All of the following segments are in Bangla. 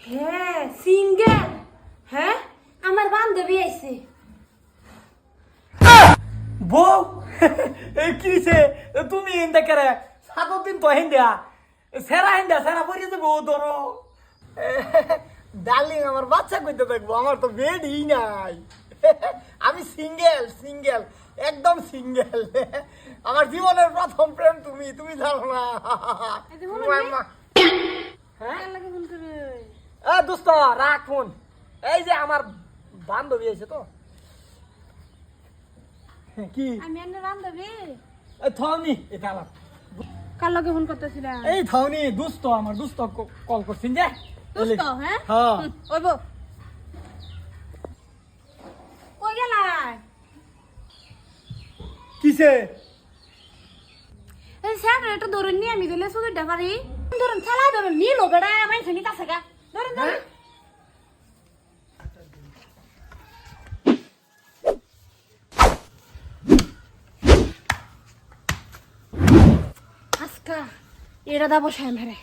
হ্যাঁ সিঙ্গেল হ্যাঁ? আমার বান্ধবী আইছে। বউ এই কিছে তুমি এনতে করে? সাত দিন তো হেন্দিয়া সেরা হেন্দিয়া সেরা পরিয়ে দেবো ধরো। ডার্লিং আমার বাচ্চা কইতে দেখব আমার তো বেডই নাই। আমি সিঙ্গেল সিঙ্গেল একদম সিঙ্গেল। আমার জীবনের প্রথম প্রেম তুমি তুমি জানো না এই যে বলো রে। হ্যাঁ কার লাগে ফোন করে এ দোস্ত রাখ ফোন। এই যে আমার বান্ধবী আছে তো। কি? আমি এনে বান্ধবী? এই থাওনি এটা আলাপ কার লাগে ফোন করতেছিলাম? এই থাওনি দুস্থ আমার দুস্থ কল করছিন যে। দোস্ত হ্যাঁ? হ্যাঁ। ওইব। কই গেলাই কিসে? এই স্যার এটা ধরুন নি আমি দিলে শুধু ডাবারি ধরুন চালাই ধরুন নি লো বেড়া আমার শুনি কাছে গা। ধরুন ধরুন আজকা এটা দা বসে মেরে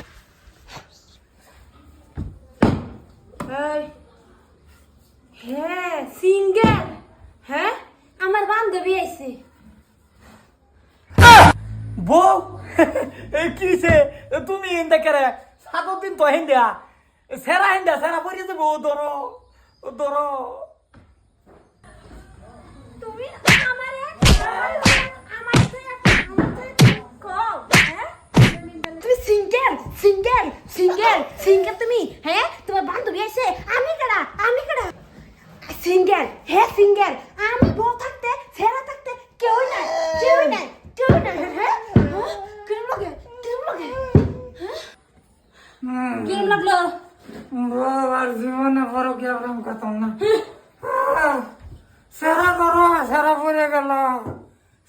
হ্যাঁ সিঙ্গেল। হ্যাঁ? আমার বান্ধবী আইছে। বউ এই তুমি এনতে করে? সাত দিন তো হেন্দিয়া সেরা হেন্দিয়া সেরা পরিয়ে দেবো ধরো ধরো। তুমি আমার হ্যাঁ? সিঙ্গেল সিঙ্গেল সিঙ্গেল তুমি হ্যাঁ? তোমার আমি কেডা আমি কেডা? সিঙ্গেল সিঙ্গেল, আমি বউ থাকতে ছেড়া থাকতে কেউ নাই কেউ নাই হ্যাঁ হ্যাঁ? কিরম লাগে কিরম লাগে হ্যাঁ? কিরম লাগল বউ আর জীবনে বড় কি প্রেম করতাম না। সেরা করো সেরা পরে গেল।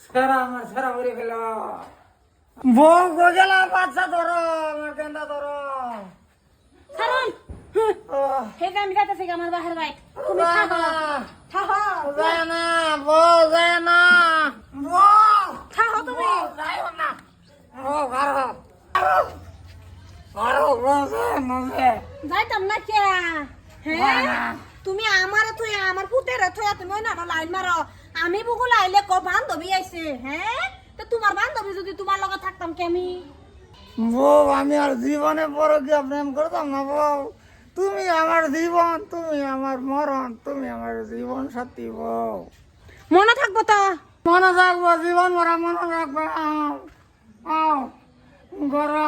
সেরা আমার সেরা পরে গেল। বউ গজলা বাচ্চা ধরো আমার কেন্দা ধরো। কারণ হে আমি যাইতেছি আমার বাহির বাইক। তুমি থাকো। থাকো। যায় না বউ যায় না বউ থাকো তুমি যাইও না বউ ঘর ঘর বউ যায় না যাইতাম না কে হ্যাঁ তুমি আমার থুই আমার পুতের থুই তুমি না লাইন মারো। আমি বুকু লাইলে ক বান্ধবী আইছে হ্যাঁ? তো তোমার বান্ধবী যদি তোমার লগে থাকতাম কে আমি? বউ আমি আর জীবনে বড় কি প্রেম করতাম না বউ? তুমি আমার জীবন তুমি আমার মরণ তুমি আমার জীবন সাথী বউ। মনে থাকব তো? মনে রাখব জীবন মরা মনে রাখব আও আও। গরম